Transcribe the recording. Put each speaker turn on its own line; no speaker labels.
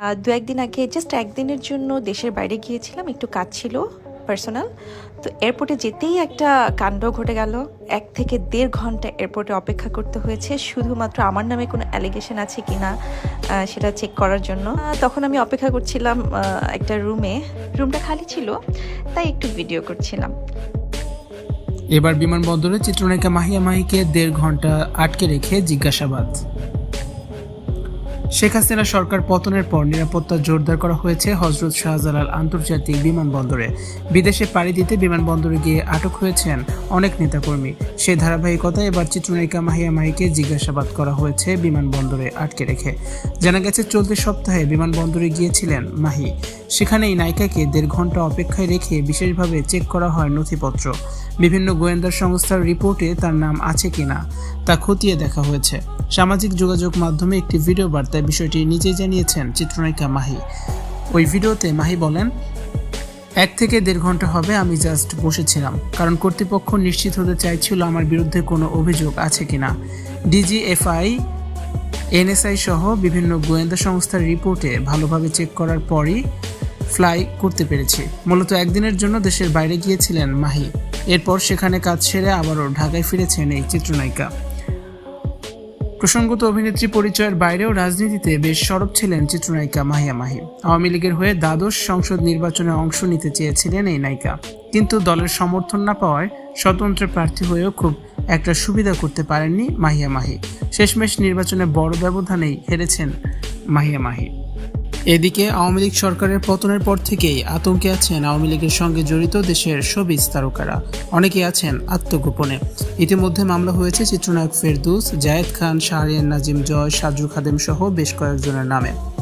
দু একদিন আগে জাস্ট একদিনের জন্য দেশের বাইরে গিয়েছিলাম, একটু কাজ ছিল পার্সোনাল তো এয়ারপোর্টে যেতেই একটা কাণ্ড ঘটে গেল। এক থেকে দেড় ঘণ্টা এয়ারপোর্টে অপেক্ষা করতে হয়েছে, শুধুমাত্র আমার নামে কোনো অ্যালিগেশন আছে কি না সেটা চেক করার জন্য। তখন আমি অপেক্ষা করছিলাম একটা রুমে রুমটা খালি ছিল, তাই একটু ভিডিও করছিলাম।
এবার বিমানবন্দরে চিত্রনায়িকা মাহিয়া মাহিকে দেড় ঘণ্টা আটকে রেখে জিজ্ঞাসাবাদ। শেখ হাসিনা সরকার পতনের পর নিরাপত্তা জোরদার করা হয়েছে হজরত শাহজালাল আন্তর্জাতিক বিমানবন্দরে। বিদেশে পাড়ি দিতে বিমানবন্দরে গিয়ে আটক হয়েছেন অনেক নেতাকর্মী। সেই ধারাবাহিকতায় এবার চিত্রনায়িকা মাহিয়া মাহিকে জিজ্ঞাসাবাদ করা হয়েছে বিমানবন্দরে আটকে রেখে। জানা গেছে, চলতি সপ্তাহে বিমানবন্দরে গিয়েছিলেন মাহি। সেখানেই নায়িকাকে দেড় ঘণ্টা অপেক্ষায় রেখে বিশেষভাবে চেক করা হয় নথিপত্র। বিভিন্ন গোয়েন্দা সংস্থার রিপোর্টে তার নাম আছে কিনা তা খতিয়ে দেখা হয়েছে। সামাজিক যোগাযোগ মাধ্যমে একটি ভিডিও বার্তায় বিষয়টি নিজেই জানিয়েছেন চিত্রনায়িকা মাহি। ওই ভিডিওতে মাহি বলেন, এক থেকে দেড় ঘণ্টা হবে, আমি জাস্ট বসেছিলাম। কারণ কর্তৃপক্ষ নিশ্চিত হতে চাইছিল আমার বিরুদ্ধে কোনো অভিযোগ আছে কিনা। ডিজিএফআই, এনএসআই সহ বিভিন্ন গোয়েন্দা সংস্থার রিপোর্টে ভালোভাবে চেক করার পরই ফ্লাই করতে পেরেছি। মূলত একদিনের জন্য দেশের বাইরে গিয়েছিলেন মাহি। এরপর সেখানে কাজ সেরে আবারও ঢাকায় ফিরেছেন এই চিত্রনায়িকা। প্রসঙ্গত অভিনেত্রী পরিচয়ের বাইরেও রাজনীতিতে বেশ সরব ছিলেন চিত্রনায়িকা মাহিয়া মাহি। আওয়ামী লীগের হয়ে দ্বাদশ সংসদ নির্বাচনে অংশ নিতে চেয়েছিলেন এই নায়িকা। কিন্তু দলের সমর্থন না পাওয়ায় স্বতন্ত্র প্রার্থী হয়েও খুব একটা সুবিধা করতে পারেননি মাহিয়া মাহি। শেষমেশ নির্বাচনে বড় ব্যবধানেই হেরেছেন মাহিয়া মাহি। এদিকে আওয়ামী লীগ সরকারের পতনের পর থেকেই আতঙ্কে আছেন আওয়ামী লীগের সঙ্গে জড়িত দেশের সবিজ তারকারা। অনেকে আছেন আত্মগোপনে। ইতিমধ্যে মামলা হয়েছে চিত্রনায়ক ফেরদুস, জায়েদ খান শাহরিয়ান নাজিম জয় সাজু খাদেম সহ বেশ কয়েকজনের নামে।